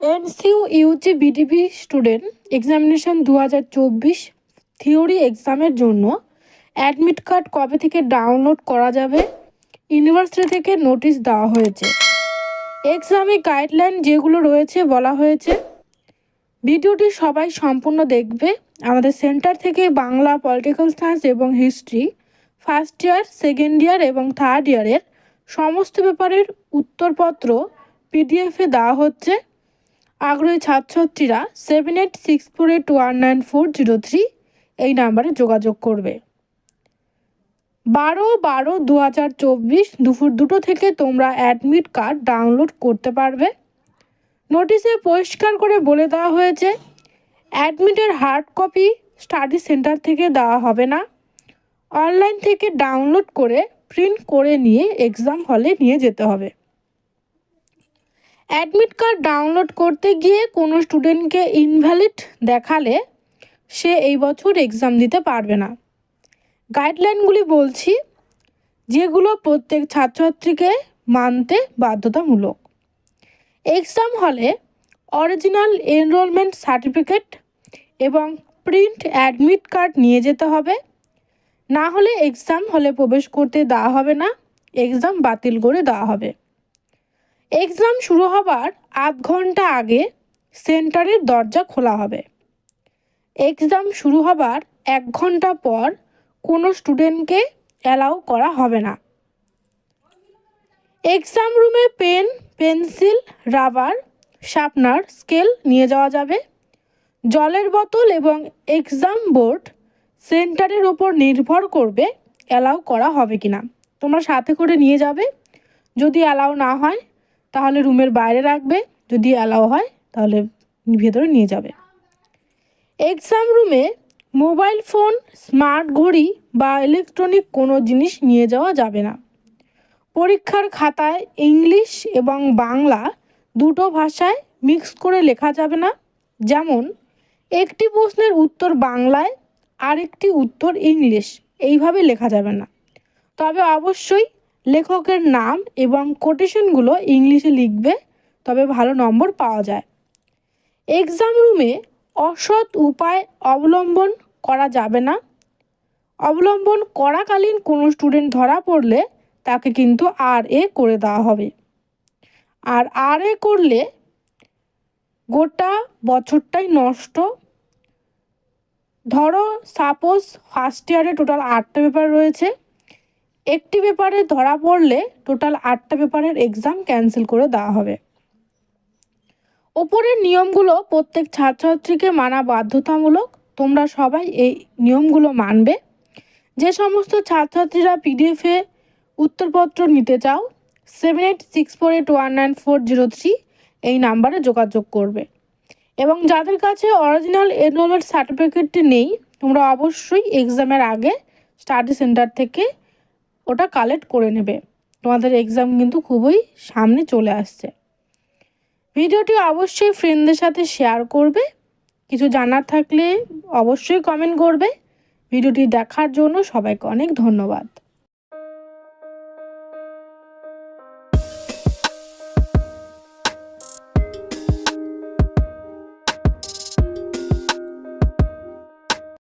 NSOU UG BDP student examination দু হাজার চব্বিশ থিওরি এক্সামের জন্য অ্যাডমিট কার্ড কবে থেকে ডাউনলোড করা যাবে? ইউনিভার্সিটি থেকে নোটিশ দেওয়া হয়েছে। এক্সামে গাইডলাইন যেগুলো রয়েছে বলা হয়েছে। ভিডিওটি সবাই সম্পূর্ণ দেখবে। আমাদের সেন্টার থেকে বাংলা পলিটিক্যাল সায়েন্স এবং history first year second year এবং থার্ড ইয়ারের সমস্ত ব্যাপারের উত্তরপত্র পিডিএফে দেওয়া হচ্ছে। আগ্রহী ছাত্রছাত্রীরা seven eight six four eight one nine four zero three এই নাম্বারে যোগাযোগ করবে। বারো বারো দু হাজার চব্বিশ দুপুর দুটো থেকে তোমরা অ্যাডমিট কার্ড ডাউনলোড করতে পারবে। নোটিশে পরিষ্কার করে বলে দেওয়া হয়েছে অ্যাডমিটের হার্ড কপি স্টাডি সেন্টার থেকে দেওয়া হবে না। অনলাইন থেকে ডাউনলোড করে প্রিন্ট করে নিয়ে এক্সাম হলে নিয়ে যেতে হবে। অ্যাডমিট কার্ড ডাউনলোড করতে গিয়ে কোনো স্টুডেন্টকে ইনভ্যালিড দেখালে সে এই বছর এক্সাম দিতে পারবে না। গাইডলাইনগুলি বলছি, যেগুলো প্রত্যেক ছাত্রছাত্রীকে মানতে বাধ্যতামূলক। এক্সাম হলে অরিজিনাল এনরোলমেন্ট সার্টিফিকেট এবং প্রিন্ট অ্যাডমিট কার্ড নিয়ে যেতে হবে। না হলে এক্সাম হলে প্রবেশ করতে দেওয়া হবে না, এক্সাম বাতিল করে দেওয়া হবে। এক্সাম শুরু হবার আধ ঘণ্টা আগে সেন্টারের দরজা খোলা হবে। এক্সাম শুরু হবার এক ঘণ্টা পর কোনো স্টুডেন্টকে অ্যালাউ করা হবে না। এক্সাম রুমে pen, pencil, rubber, sharpener, scale নিয়ে যাওয়া যাবে। জলের বোতল এবং এক্সাম বোর্ড সেন্টারের ওপর নির্ভর করবে অ্যালাউ করা হবে কি না তোমরা সাথে করে নিয়ে যাবে। যদি অ্যালাউ না হয় তাহলে রুমের বাইরে রাখবে, যদি অ্যালাউ হয়, তাহলে ভেতরে নিয়ে যাবে। এক্সাম রুমে মোবাইল ফোন স্মার্ট ঘড়ি বা ইলেকট্রনিক কোনো জিনিস নিয়ে যাওয়া যাবে না। পরীক্ষার খাতায় ইংলিশ এবং বাংলা দুটো ভাষায় মিক্স করে লেখা যাবে না। যেমন, একটি প্রশ্নের উত্তর বাংলায়, আরেকটি উত্তর ইংলিশ। এইভাবে লেখা যাবে না। তবে অবশ্যই লেখকের নাম এবং কোটেশনগুলো ইংলিশে লিখবে, তবে ভালো নম্বর পাওয়া যায়। এক্সাম রুমে অসৎ উপায় অবলম্বন করা যাবে না। অবলম্বন করাকালীন কোনো স্টুডেন্ট ধরা পড়লে তাকে কিন্তু আর এ করে দেওয়া হবে। আর আর এ করলে গোটা বছরটাই নষ্ট। ধরো সাপোজ ফার্স্ট ইয়ারে টোটাল আটটা পেপার রয়েছে। একটি পেপারে ধরা পড়লে টোটাল আটটা পেপারের এক্সাম ক্যান্সেল করে দেওয়া হবে। ওপরের নিয়মগুলো প্রত্যেক ছাত্রছাত্রীকে মানা বাধ্যতামূলক। তোমরা সবাই এই নিয়মগুলো মানবে। যে সমস্ত ছাত্রছাত্রীরা পিডিএফে উত্তরপত্র নিতে চাও seven eight six four eight one nine four zero three এই নাম্বারে যোগাযোগ করবে। এবং যাদের কাছে অরিজিনাল এনরোলমেন্ট সার্টিফিকেটটি নেই, তোমরা অবশ্যই এক্সামের আগে স্টাডি সেন্টার থেকে ওটা কালেক্ট করে নেবে। তোমাদের এক্সাম কিন্তু খুবই সামনে চলে আসছে। ভিডিওটি অবশ্যই ফ্রেন্ডদের সাথে শেয়ার করবে। কিছু জানার থাকলে অবশ্যই কমেন্ট করবে। ভিডিওটি দেখার জন্য সবাইকে অনেক ধন্যবাদ।